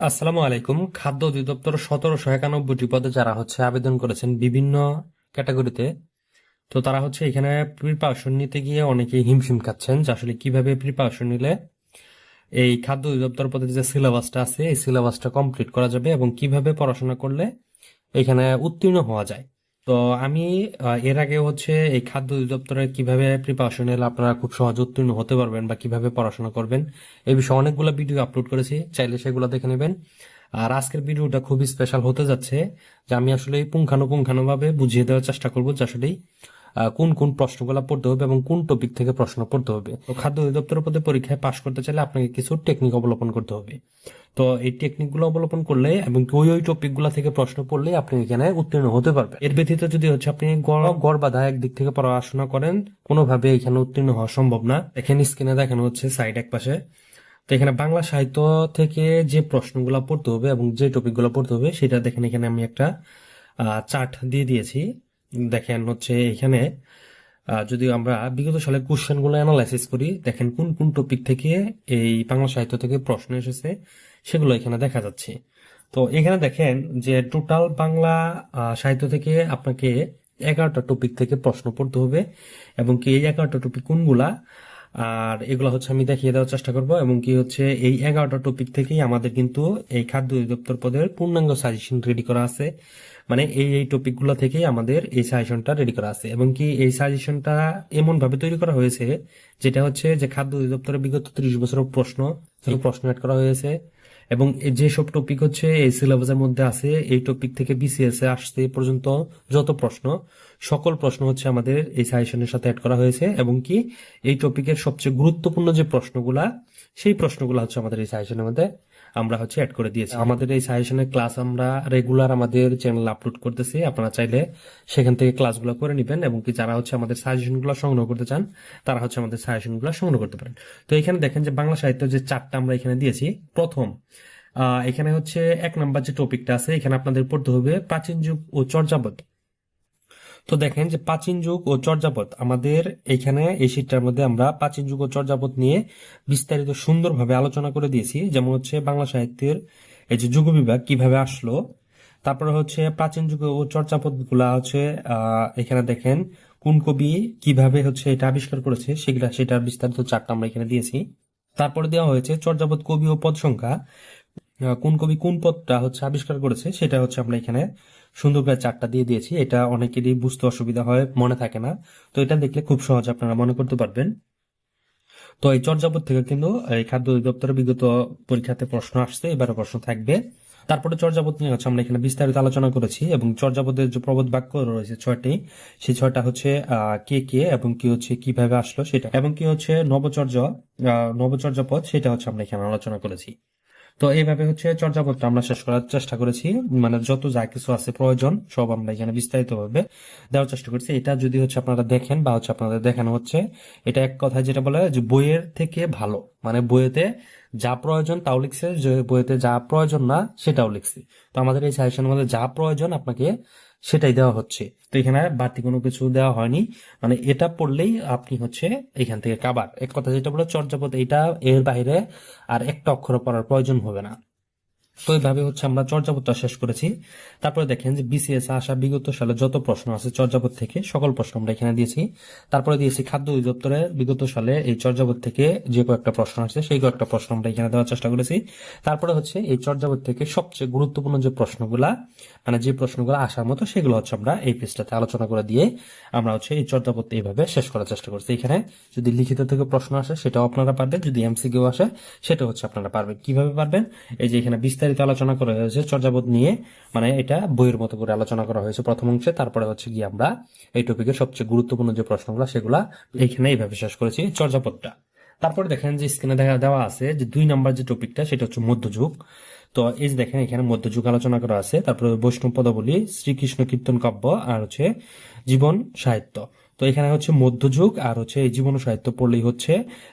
আসসালামু আলাইকুম। খাদ্য অধিদপ্তর সতেরোশো একানব্বইটি পদে যারা হচ্ছে আবেদন করেছেন বিভিন্ন ক্যাটাগরিতে, তো তারা হচ্ছে এখানে প্রিপারেশন নিতে গিয়ে অনেকেই হিমশিম খাচ্ছেন যে আসলে কীভাবে প্রিপারেশন নিলে এই খাদ্য অধিদপ্তর পদে যে সিলেবাসটা আছে, এই সিলেবাসটা কমপ্লিট করা যাবে এবং কীভাবে পড়াশোনা করলে এখানে উত্তীর্ণ হওয়া যায়। তো আমি এর আগে হচ্ছে এই খাদ্য অধিদপ্তরের কীভাবে প্রিপারেশন নিলে আপনারা খুব সহজ উত্তীর্ণ হতে পারবেন বা কীভাবে পড়াশোনা করবেন এই বিষয়ে অনেকগুলো ভিডিও আপলোড করেছি চাইলে সেগুলো দেখে নেবেন। আর আজকের ভিডিওটা খুবই স্পেশাল হতে যাচ্ছে যে আমি আসলে পুঙ্খানুপুঙ্খানুভাবে বুঝিয়ে দেওয়ার চেষ্টা করব যে আসলে আহ, কোন কোন প্রশ্নগুলো পড়তে হবে এবং কোন টপিক থেকে প্রশ্ন পড়তে হবে। তো খাদ্য অধিদপ্তর পদে পরীক্ষায় পাশ করতে চাইলে আপনাকে কিছু টেকনিক অবলম্বন করতে হবে। তো এই টেকনিকগুলো অবলম্বন করলে এবং ওই ওই টপিকগুলো থেকে প্রশ্ন পড়লে আপনি এখানে উত্তীর্ণ হতে পারবেন। এর ব্যতীত যদি হচ্ছে আপনি গড় বাধা একদিক থেকে পড়াশোনা করেন, কোনোভাবে এখানে উত্তীর্ণ হওয়া সম্ভব না। এখানে স্ক্রিনে দেখানো হচ্ছে সাইড এক পাশে। তো এখানে বাংলা সাহিত্য থেকে যে প্রশ্নগুলো পড়তে হবে এবং যে টপিকগুলো পড়তে হবে, সেটা দেখেন এখানে আমি একটা চার্ট দিয়ে দিয়েছি। দেখেন হচ্ছে এখানে যদি আমরা বিগত সালের কোশ্চেনগুলো অ্যানালাইসিস করি, দেখেন কোন কোন টপিক থেকে এই বাংলা সাহিত্য থেকে প্রশ্ন এসেছে, সেগুলো এখানে দেখা যাচ্ছে। তো এখানে দেখেন যে টোটাল বাংলা সাহিত্য থেকে আপনাকে এগারোটা টপিক থেকে প্রশ্ন পড়তে হবে, এবং কি এই এগারোটা টপিক কোনগুলা, আর এগুলো হচ্ছে আমি দেখিয়ে দেওয়ার চেষ্টা করব, এবং কি হচ্ছে এই এগারোটা টপিক থেকেই আমাদের কিন্তু এই খাদ্য অধিদপ্তর পদের পূর্ণাঙ্গ সাজেশন রেডি করা আছে। মানে এই এই টপিকগুলো থেকেই আমাদের এই সাজেশনটা রেডি করা আছে। এবং কি এই সাজেশনটা এমন ভাবে তৈরি করা হয়েছে যেটা হচ্ছে যে খাদ্য অধিদপ্তরের বিগত ত্রিশ বছরের প্রশ্ন প্রশ্ন অ্যাড করা হয়েছে। এবং যেসব টপিক হচ্ছে এই সিলেবাসের মধ্যে আছে এই টপিক থেকে বিসিএস এ আসতে পর্যন্ত যত প্রশ্ন সকল প্রশ্ন হচ্ছে আমাদের এই সাজেশনের সাথে অ্যাড করা হয়েছে। এবং কি এই টপিকের সবচেয়ে গুরুত্বপূর্ণ যে প্রশ্নগুলা সেই প্রশ্নগুলো হচ্ছে আমাদের এই সাজেশনের মধ্যে আমরা হচ্ছে অ্যাড করে দিয়েছি। আমাদের এই সাজেশনের ক্লাস আমরা রেগুলার আমাদের চ্যানেল আপলোড করতেছি। আপনারা চাইলে সেখান থেকে ক্লাসগুলো করে নেবেন এবং কি যারা হচ্ছে আমাদের সাজেশনগুলো সংগ্রহ করতে চান, তারা হচ্ছে আমাদের সাজেশনগুলো সংগ্রহ করতে পারেন। তো এখানে দেখেন যে বাংলা সাহিত্য যে চারটা আমরা এখানে দিয়েছি, প্রথম এখানে হচ্ছে এক নাম্বার যে টপিকটা আছে, এখানে আপনাদের পড়তে হবে প্রাচীন যুগ ও চর্যাপদ। তো দেখেন যে প্রাচীন যুগ ও চর্যাপদ, আমাদের এখানে এই শীটটার মধ্যে আমরা প্রাচীন যুগ ও চর্যাপদ নিয়ে বিস্তারিত সুন্দরভাবে আলোচনা করে দিয়েছি। যেমন হচ্ছে বাংলা সাহিত্যের এই যে যুগ বিভাগ কীভাবে আসলো, তারপরে হচ্ছে প্রাচীন যুগ ও চর্যাপদগুলা হচ্ছে এখানে দেখেন কোন কবি কীভাবে হচ্ছে এটা আবিষ্কার করেছে, সেগুলা, সেটার বিস্তারিত চারটা আমরা এখানে দিয়েছি। তারপরে দেওয়া হয়েছে চর্যাপদ কবি ও পদ সংখ্যা কোন কবি কোন পদটা হচ্ছে আবিষ্কার করেছে, সেটা হচ্ছে আমরা এখানে সুন্দর করে চারটা দিয়ে দিয়েছি। এটা অনেকেরই বুঝতে অসুবিধা হয়, মনে থাকে না। তো এটা দেখলে খুব সহজ আপনারা মনে করতে পারবেন। তো এই চর্যাপদ থেকে কিন্তু এই খাদ্য অধিদপ্তরের বিগত পরীক্ষাতে প্রশ্ন আসছে এবারে প্রশ্ন থাকবে। তারপরে চর্যাপদ নিয়ে হচ্ছে আমরা এখানে বিস্তারিত আলোচনা করেছি এবং চর্যাপদের যে প্রবোধ বাক্য রয়েছে ছয়টি, সেই ছয়টা হচ্ছে কে কে এবং কি হচ্ছে, কীভাবে আসলো সেটা। এবং কি হচ্ছে নবচর্য নবচর্যাপদ, সেটা হচ্ছে আমরা এখানে আলোচনা করেছি। তো এইভাবে হচ্ছে চর্যাপদটা আমরা শেষ করার চেষ্টা করেছি। মানে যত যা কিছু আছে প্রয়োজন, সব আমরা এখানে বিস্তারিত ভাবে দেওয়ার চেষ্টা করছি। এটা যদি হচ্ছে আপনারা দেখেন বা হচ্ছে আপনাদের দেখানো হচ্ছে, এটা এক কথা যেটা বলে যে বইয়ের থেকে ভালো। মানে বইয়েতে যা প্রয়োজন তাও লিখছে, যে বইয়েতে যা প্রয়োজন না, সেটাও লিখছি। তো আমাদের এই সাজেশনের মধ্যে যা প্রয়োজন আপনাকে সেটাই দেওয়া হচ্ছে। তো এখানে বাড়তি কোনো কিছু দেওয়া হয়নি। মানে এটা পড়লেই আপনি হচ্ছে এখান থেকে কাবার। এক কথা যেটা বলে চর্যাপদ, এটা এর বাইরে আর একটা অক্ষর পড়ার প্রয়োজন হবে না। তো এইভাবে হচ্ছে আমরা চর্যাপদটা শেষ করেছি। তারপরে দেখেন যে বিসিএস আসা বিগত সালে যত প্রশ্ন আছে চর্যাপদ থেকে সকল প্রশ্ন আমরা এখানে দিয়েছি। তারপরে দিয়েছি খাদ্য অধিদপ্তরের বিগত সালে এই চর্যাপদ থেকে যে কয়েকটা প্রশ্ন আছে সেই কয়েকটা প্রশ্ন আমরা এখানে দেওয়ার চেষ্টা করেছি। তারপরে হচ্ছে এই চর্যাপদ থেকে সবচেয়ে গুরুত্বপূর্ণ যে প্রশ্নগুলা মানে যে প্রশ্নগুলো আসার মতো সেগুলো হচ্ছে আমরা এই পেজটাতে আলোচনা করে দিয়ে আমরা হচ্ছে এই চর্যাপদ এইভাবে শেষ করার চেষ্টা করছি। এখানে যদি লিখিত থেকে প্রশ্ন আসে সেটাও আপনারা পারবেন, যদি এমসি এমসিকিউ আসে সেটা হচ্ছে আপনারা পারবেন। কীভাবে পারবেন? এই যে এখানে বিস্তারিত আলোচনা করা হয়েছে চর্যাপদ নিয়ে। মানে এটা বইয়ের মতো করে আলোচনা করা হয়েছে প্রথম অংশে। তারপরে হচ্ছে গিয়ে আমরা এই টপিকের সবচেয়ে গুরুত্বপূর্ণ যে প্রশ্নগুলো, সেগুলা এইখানে এইভাবে শেষ করেছি, চর্যাপদটা। তারপরে দেখেন যে স্ক্রিনে দেখা দেওয়া আছে যে দুই নাম্বার যে টপিকটা সেটা হচ্ছে মধ্যযুগ। তো এই যে দেখেন, এখানে মধ্যযুগ আলোচনা করা আছে। তারপরে বৈষ্ণব পদাবলী, শ্রীকৃষ্ণ কীর্তন কাব্য আর হচ্ছে জীবন সাহিত্য। তো এখানে হচ্ছে মধ্যযুগ আর হচ্ছে এই জীবন সাহিত্য পড়লেই হচ্ছে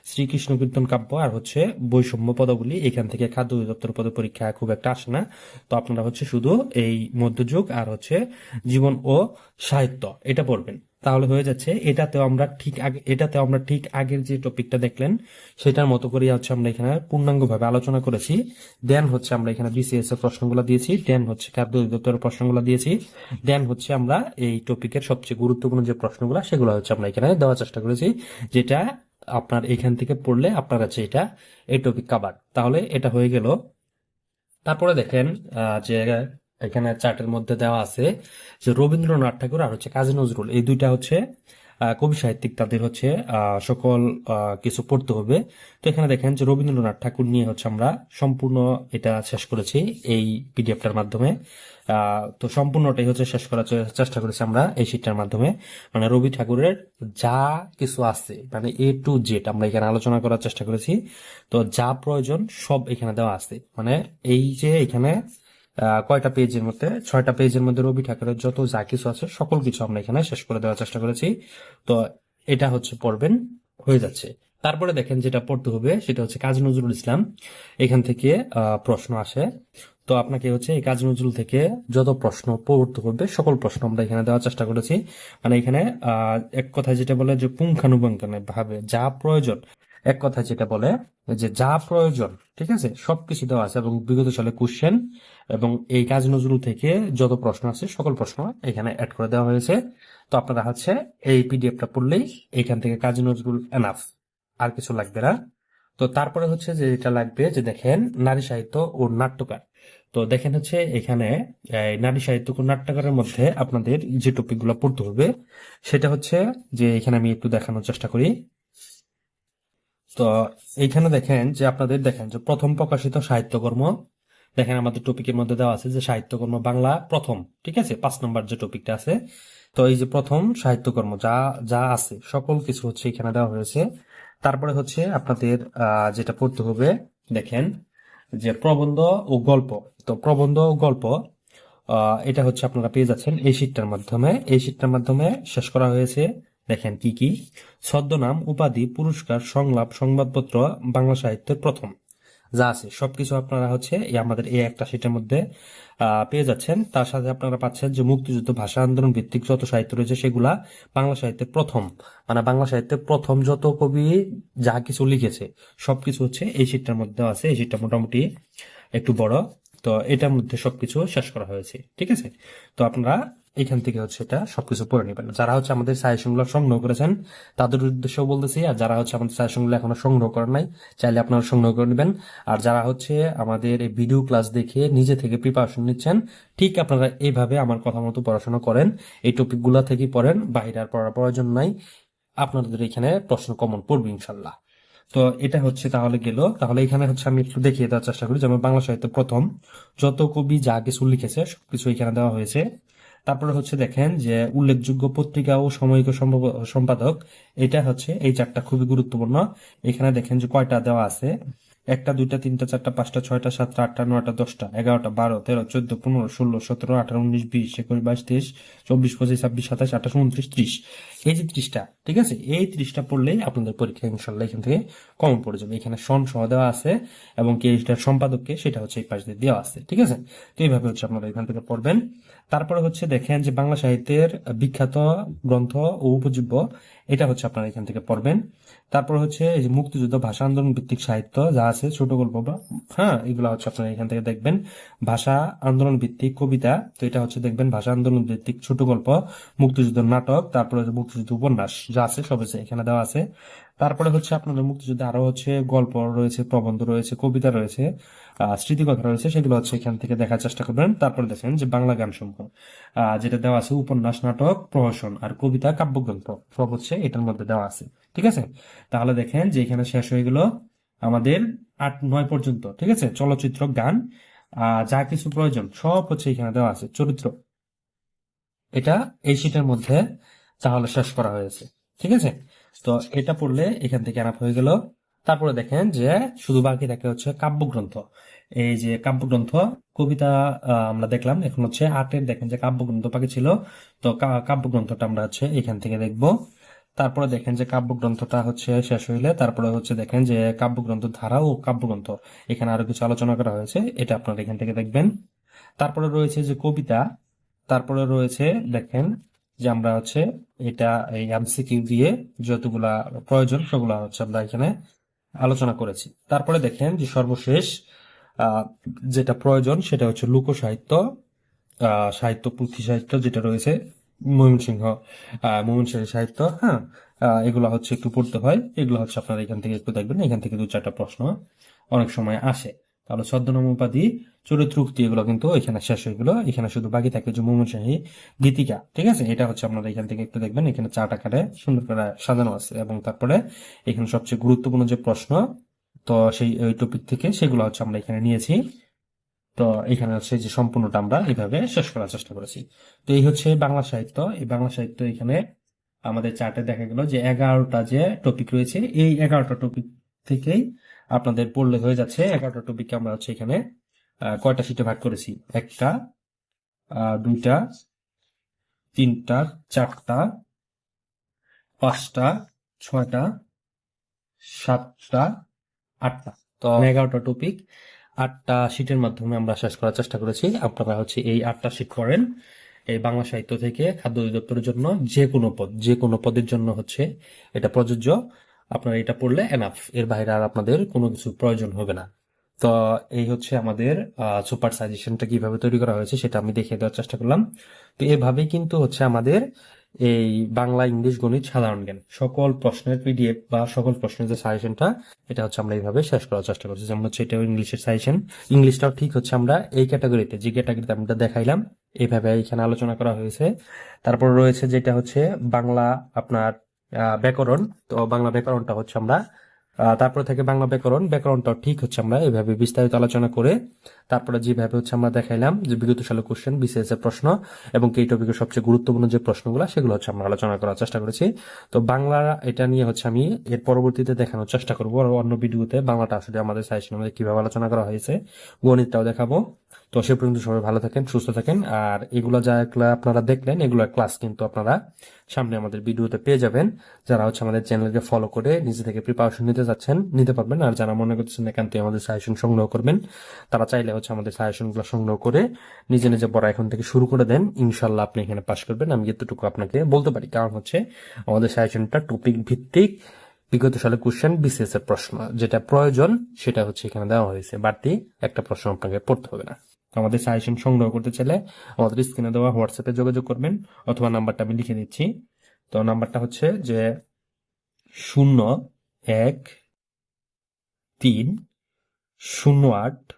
শ্রীকৃষ্ণ কীর্তন কাব্য আর হচ্ছে বৈষম্য পদাবলী। এখান থেকে খাদ্য অধিদপ্তর পদ পরীক্ষা খুব একটা আসে না। তো আপনারা হচ্ছে শুধু এই মধ্যযুগ আর হচ্ছে জীবন ও সাহিত্য, এটা পড়বেন। তাহলে হয়ে যাচ্ছে, এটাতেও আমরা ঠিক আগে, এটাতেও আমরা ঠিক আগের যে টপিকটা দেখলেন, সেটার মতো করে হচ্ছে আমরা এখানে পূর্ণাঙ্গভাবে আলোচনা করেছি। দেন হচ্ছে আমরা এখানে বিসিএস এর প্রশ্নগুলো দিয়েছি, দেন হচ্ছে খাদ্য অধিদপ্তরের প্রশ্নগুলো দিয়েছি, দেন হচ্ছে আমরা এই টপিকের সবচেয়ে গুরুত্বপূর্ণ যে প্রশ্নগুলো, সেগুলো হচ্ছে আমরা এখানে দেওয়ার চেষ্টা করেছি, যেটা আপনার এখান থেকে পড়লে আপনার কাছে এটা, এই টপিক কাবার তাহলে এটা হয়ে গেল। তারপরে দেখেন যে এখানে চার্টের মধ্যে দেওয়া আছে যে রবীন্দ্রনাথ ঠাকুর আর হচ্ছে কাজী নজরুল, এই দুইটা হচ্ছে কবি সাহিত্যিক তাদের হচ্ছে সকল কিছু পড়তে হবে। তো এখানে দেখেন যে রবীন্দ্রনাথ ঠাকুর নিয়ে হচ্ছে আমরা সম্পূর্ণ এটা শেষ করেছি এই পিডিএফটার মাধ্যমে। তো সম্পূর্ণটাই হচ্ছে শেষ করার চেষ্টা করেছি আমরা এই শীটটার মাধ্যমে। মানে রবি ঠাকুরের যা কিছু আছে মানে এ টু জেড আমরা এখানে আলোচনা করার চেষ্টা করেছি। তো যা প্রয়োজন সব এখানে দেওয়া আছে। মানে এই যে এখানে কয়টা পেজের মধ্যে, ছয়টা পেজের মধ্যে রবি ঠাকুরের যত যা কিছু আছে, সকল কিছু আমরা এখানে শেষ করে দেওয়ার চেষ্টা করেছি। তো এটা হচ্ছে পড়বেন, হয়ে যাচ্ছে। তারপরে দেখেন যেটা পড়তে হবে, সেটা হচ্ছে কাজী নজরুল ইসলাম। এখান থেকে প্রশ্ন আসে। তো আপনাকে হচ্ছে এই কাজী নজরুল থেকে যত প্রশ্ন পড়তে হবে, সকল প্রশ্ন আমরা এখানে দেওয়ার চেষ্টা করেছি। মানে এখানে এক কথায় যেটা বলে যে পুঙ্খানুপুঙ্খানে ভাবে যা প্রয়োজন এক কথায় যেটা বলে যে যা প্রয়োজন, ঠিক আছে, সবকিছু দেওয়া আছে এবং বিগত সালে কোশ্চেন এবং এই কাজী নজরুল থেকে যত প্রশ্ন আছে, সকল প্রশ্ন এখানে অ্যাড করে দেওয়া হয়েছে। তো আপনারা হচ্ছে এই পিডিএফটা পড়লেই এখান থেকে কাজী নজরুল এনাফ আর কিছু লাগবে না। তো তারপরে হচ্ছে যে এটা লাগবে যে দেখেন নারী সাহিত্য ও নাট্যকার। তো দেখেন হচ্ছে এখানে নারী সাহিত্য ও নাট্যকারের মধ্যে আপনাদের যে টপিকগুলো পড়তে হবে, সেটা হচ্ছে যে এখানে আমি একটু দেখানোর চেষ্টা করি। তো এইখানে দেখেন যে আপনাদের দেখেন যে প্রথম প্রকাশিত সাহিত্যকর্ম, দেখেন আমাদের টপিকের মধ্যে দেওয়া আছে যে সাহিত্যকর্ম বাংলা প্রথম, ঠিক আছে? পাঁচ নম্বর যে টপিকটা আছে। তো এই যে প্রথম সাহিত্যকর্ম যা যা আছে, সকল কিছু হচ্ছে এখানে দেওয়া হয়েছে। তারপরে হচ্ছে আপনাদের যেটা পড়তে হবে, দেখেন যে প্রবন্ধ ও গল্প। তো প্রবন্ধ ও গল্প এটা হচ্ছে আপনারা পেয়ে যাচ্ছেন এই শীটটার মাধ্যমে। এই শীটটার মাধ্যমে শেষ করা হয়েছে। দেখেন কি কি? ছদ্মনাম, উপাধি, পুরস্কার, সংলাপ, সংবাদপত্র বাংলা সাহিত্যের প্রথম। যা আছে, সবকিছু আপনারা হচ্ছে আমাদের এই একটা শীটের মধ্যে পেয়ে যাচ্ছেন। তার সাথে আপনারা পাচ্ছেন যে মুক্তিযুদ্ধ ভাষা, আন্দোলন ভিত্তিক যত সাহিত্য রয়েছে, সেগুলা বাংলা সাহিত্যের প্রথম। মানে বাংলা সাহিত্যের প্রথম যত কবি যা কিছু লিখেছে, সবকিছু হচ্ছে এই শীটটার মধ্যে আছে। এই শীটটা মোটামুটি একটু বড়। তো এটার মধ্যে সবকিছু শেষ করা হয়েছে। ঠিক আছে? তো আপনারা এখান থেকে হচ্ছে এটা সবকিছু পড়ে নেবেন। যারা হচ্ছে আমাদের সাজেশনগুলো সংগ্রহ করেছেন, তাদের উদ্দেশ্য বলতেছি, আর যারা হচ্ছে আমাদের সাজেশনগুলো এখনও সংগ্রহ করেন নাই, চাইলে আপনারা সংগ্রহ করে নেবেন। আর যারা হচ্ছে আমাদের এই ভিডিও ক্লাস দেখে নিজে থেকে প্রিপারেশন নিচ্ছেন, ঠিক আপনারা এইভাবে আমার কথা মতো পড়াশোনা করেন। এই টপিকগুলা থেকে পড়েন বাইরে আর পড়ার প্রয়োজন নাই। আপনাদের এখানে প্রশ্ন কমন পড়বে ইনশাল্লাহ। তো এটা হচ্ছে তাহলে গেল। তাহলে এখানে হচ্ছে আমি একটু দেখিয়ে দেওয়ার চেষ্টা করি যেমন বাংলা সাহিত্য প্রথম। যত কবি যা কিছু লিখেছে, সবকিছু এখানে দেওয়া হয়েছে। তারপরে হচ্ছে দেখেন যে উল্লেখযোগ্য পত্রিকা ও সাময়িক সম্পাদ- সম্পাদক, এটা হচ্ছে এই চারটা খুবই গুরুত্বপূর্ণ। এখানে দেখেন যে কয়টা দেওয়া আছে? একটা, দুইটা, তিনটা, চারটা, পাঁচটা, ছয়টা, সাতটা, আটটা, নয়টা, দশটা, এগারোটা, বারো, তেরো, চোদ্দ, পনেরো, ষোলো, সতেরো, আঠারো, উনিশ, বিশ, একুশ, বাইশ, তেইশ, চব্বিশ, পঁচিশ, ছাব্বিশ, সাতাশ, আঠাশ, উনত্রিশ, ত্রিশ। এই যে ত্রিশটা, ঠিক আছে? এই ত্রিশটা পড়লেই আপনাদের পরীক্ষা ইনশাল্লাহ এখান থেকে কমন পড়ে যাবে। এখানে সন সহ দেওয়া আছে এবং কে এটার সম্পাদককে সেটা হচ্ছে এই পাশ দিয়ে দেওয়া আছে, ঠিক আছে? তো এইভাবে হচ্ছে আপনারা এখান থেকে পড়বেন। তারপরে হচ্ছে দেখেন যে বাংলা সাহিত্যের বিখ্যাত গ্রন্থ ও উপজীব্য, এটা হচ্ছে আপনারা এখান থেকে পড়বেন। তারপর হচ্ছে এই যে মুক্তিযুদ্ধ, ভাষা আন্দোলন ভিত্তিক সাহিত্য যা আছে, ছোট গল্প বা হ্যাঁ এগুলো হচ্ছে আপনারা এখান থেকে দেখবেন। ভাষা আন্দোলন ভিত্তিক কবিতা, তো এটা হচ্ছে দেখবেন ভাষা আন্দোলন ভিত্তিক ছোট গল্প, মুক্তিযুদ্ধ নাটক, তারপরে হচ্ছে মুক্তিযুদ্ধ উপন্যাস যা আছে, সব আছে এখানে দেওয়া আছে। তারপরে হচ্ছে আপনাদের মুক্তিযুদ্ধে আরও হচ্ছে গল্প রয়েছে, প্রবন্ধ রয়েছে, কবিতা রয়েছে স্মৃতিকথা রয়েছে, সেগুলো হচ্ছে এখান থেকে দেখার চেষ্টা করবেন। তারপরে দেখেন যে বাংলা গান সমূহ যেটা দেওয়া আছে, উপন্যাস, নাটক, প্রহসন আর কবিতা, কাব্যগ্রন্থ, সব হচ্ছে এটার মধ্যে দেওয়া আছে। ঠিক আছে? তাহলে দেখেন যে এখানে শেষ হয়ে গেল আমাদের আট, নয় পর্যন্ত। ঠিক আছে? চলচ্চিত্র, গান যা কিছু প্রয়োজন, সব হচ্ছে এখানে দেওয়া আছে। চরিত্র। এটা এই শীটের মধ্যে তাহলে শেষ করা হয়েছে। ঠিক আছে? তো এটা পড়লে এখান থেকে আনাপ হয়ে গেল। তারপরে দেখেন যে শুধু বাকি থাকে হচ্ছে কাব্যগ্রন্থ। এই যে কাব্যগ্রন্থ, কবিতা আমরা দেখলাম। এখন হচ্ছে আটের দেখেন যে কাব্যগ্রন্থ বাকি ছিল। তো কাব্যগ্রন্থটা আমরা হচ্ছে এখান থেকে দেখব। তারপরে দেখেন যে কাব্যগ্রন্থটা হচ্ছে শেষ হইলে তারপরে হচ্ছে দেখেন যে কাব্যগ্রন্থ ধারা ও কাব্যগ্রন্থ। এখানে আরও কিছু আলোচনা করা হয়েছে। এটা আপনারা এখান থেকে দেখবেন। তারপরে রয়েছে যে কবিতা। তারপরে রয়েছে দেখেন যে আমরা হচ্ছে এটা এই এমসিকিউ দিয়ে যতগুলা প্রয়োজন সেগুলা হচ্ছে আমরা এখানে আলোচনা করেছি। তারপরে দেখেন যে সর্বশেষ যেটা প্রয়োজন সেটা হচ্ছে লোক সাহিত্য সাহিত্য, পুঁথি সাহিত্য যেটা রয়েছে, ময়মনসিংহ ময়মনসিংহ সাহিত্য হ্যাঁ? এগুলো হচ্ছে একটু পড়তে হয়। এগুলো হচ্ছে আপনারা এখান থেকে একটু দেখবেন। এখান থেকে দু চারটা প্রশ্ন অনেক সময় আসে। তাহলে ছদ্মনাম উপাধি চরিত্র উক্তি এগুলো কিন্তু এখানে শেষ হয়ে গেলো। এখানে শুধু বাকি থাকে যে ময়মনসিংহী গীতিকা, ঠিক আছে? এটা হচ্ছে আপনারা এখান থেকে একটু দেখবেন, এখানে চার আকারে সুন্দর করে সাজানো আছে। এবং তারপরে এখানে সবচেয়ে গুরুত্বপূর্ণ যে প্রশ্ন, তো সেই, ওই টপিক থেকে সেগুলো হচ্ছে আমরা এখানে নিয়েছি। তো এখানে হচ্ছে যে সম্পূর্ণটা আমরা এইভাবে শেষ করার চেষ্টা করেছি। তো এই হচ্ছে বাংলা সাহিত্য। এই বাংলা সাহিত্য এখানে আমাদের চার্টে দেখা গেল যে এগারোটা যে টপিক রয়েছে, এই এগারোটা টপিক থেকেই আপনাদের পড়লে হয়ে যাচ্ছে। এগারোটা টপিক আমরা হচ্ছে এখানে কয়টা সিটে ভাগ করেছি? একটা দুইটা তিনটা চারটা পাঁচটা ছয়টা সাতটা আটটা। তো এগারোটা টপিক আটটা শিটের মাধ্যমে আমরা শেষ করার চেষ্টা করেছি। আপনারা হচ্ছে এই আটটা শিট করেন এই বাংলা সাহিত্য থেকে খাদ্য অধিদপ্তরের জন্য যে কোনো পদ যে কোনো পদের জন্য হচ্ছে এটা প্রযোজ্য। আপনারা এটা পড়লে এনাফ এর বাইরে আর আপনাদের কোনো কিছু প্রয়োজন হবে না। তো এই হচ্ছে আমাদের সুপার সাজেশনটা কীভাবে তৈরি করা হয়েছে সেটা আমি দেখিয়ে দেওয়ার চেষ্টা করলাম। তো এভাবেই কিন্তু হচ্ছে আমাদের এই বাংলা ইংলিশ গণিত সাধারণ জ্ঞান। সকল প্রশ্নের পিডিএফ বা সকল প্রশ্নের যে সাজেশনটা এটা হচ্ছে আমরা এইভাবে শেষ করার চেষ্টা করছি। যেমন হচ্ছে এটা ইংলিশের সাজেশন ইংলিশটাও ঠিক হচ্ছে আমরা এই ক্যাটাগরিতে যে ক্যাটাগরিতে আমরা দেখাইলাম এইভাবে এখানে আলোচনা করা হয়েছে। তারপর রয়েছে যেটা হচ্ছে বাংলা আপনার ব্যাকরণ। তো বাংলা ব্যাকরণটা হচ্ছে আমরা তারপর থেকে বাংলা ব্যাকরণ, ব্যাকরণটা ঠিক হচ্ছে আমরা এভাবে বিস্তারিত আলোচনা করে তারপরে যেভাবে হচ্ছে আমরা দেখাইলাম যে বিগত সালে কোশ্চেন বিসিএস এর প্রশ্ন এবং এই টপিকের সবচেয়ে গুরুত্বপূর্ণ যে প্রশ্নগুলো, সেগুলো হচ্ছে আমরা আলোচনা করার চেষ্টা করেছি। তো বাংলা এটা নিয়ে হচ্ছে আমি এর পরবর্তীতে দেখানোর চেষ্টা করব আর অন্য ভিডিওতে বাংলাটা আসলে আমাদের সাজেশন আমাদের কীভাবে আলোচনা করা হয়েছে, গণিতটাও দেখাবো। তো সে পর্যন্ত সবাই ভালো থাকেন, সুস্থ থাকেন। আর এগুলো যা এগুলা আপনারা দেখলেন এগুলোর ক্লাস কিন্তু আপনারা সামনে আমাদের ভিডিওতে পেয়ে যাবেন। যারা হচ্ছে আমাদের চ্যানেলকে ফলো করে নিজে থেকে প্রিপারেশন নিতে যাচ্ছেন, নিতে পারবেন। আর যারা মনে করছেন একান্তই আমাদের সাজেশন সংগ্রহ করবেন, তারা চাইলে হচ্ছে আমাদের সাজেশনগুলো সংগ্রহ করে নিজে নিজে পড়া এখন থেকে শুরু করে দেন। ইনশাল্লাহ আপনি এখানে পাশ করবেন। আমি এতটুকু আপনাকে বলতে পারি। কারণ হচ্ছে আমাদের সাজেশনটা টপিক ভিত্তিক বিগত সালে কোশ্চেন বিসিএস এর প্রশ্ন। যেটা প্রয়োজন, সেটা হচ্ছে এখানে দেওয়া হয়েছে। বাড়তি একটা প্রশ্ন আপনাকে পড়তে হবে না। আমাদের সাজেশন সংগ্রহ করতে চাইলে আমাদের স্ক্রিনে দেওয়া হোয়াটসঅ্যাপে যোগাযোগ করবেন, অথবা নাম্বারটা আমি লিখে দিচ্ছি। তো নাম্বারটা হচ্ছে যে শূন্য এক তিন শূন্য আট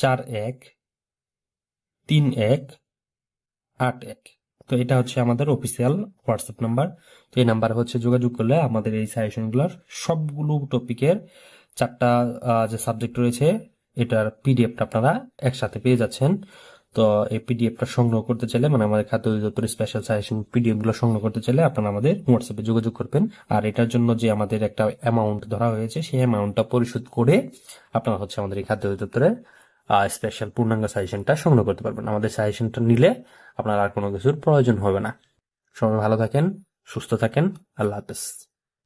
চার এক, তিন এক, আট এক। তো এটা হচ্ছে আমাদের অফিসিয়াল হোয়াটসঅ্যাপ নাম্বার তো এই নাম্বারে হচ্ছে যোগাযোগ করলে আমাদের এই সাজেশনগুলোর সবগুলো টপিকের চারটা যে সাবজেক্ট রয়েছে, এটার পিডিএফটা আপনারা একসাথে পেয়ে যাচ্ছেন। তো এই পিডিএফটা সংগ্রহ করতে চাইলে মানে আমাদের খাদ্য অধিদপ্তর স্পেশাল সাজেশন পিডিএফগুলো সংগ্রহ করতে চাইলে আপনারা আমাদের হোয়াটসঅ্যাপে যোগাযোগ করবেন। আর এটার জন্য যে আমাদের একটা অ্যামাউন্ট ধরা হয়েছে, সেই অ্যামাউন্টটা পরিশোধ করে আপনারা হচ্ছে আমাদের এই খাদ্য অধিদপ্তরের স্পেশাল পূর্ণাঙ্গ সাজেশনটা সংগ্রহ করতে পারবেন। আমাদের সাজেশনটা নিলে আপনার আর কোনো কিছুর প্রয়োজন হবে না। সবাই ভালো থাকেন, সুস্থ থাকেন। আল্লাহ হাফেজ।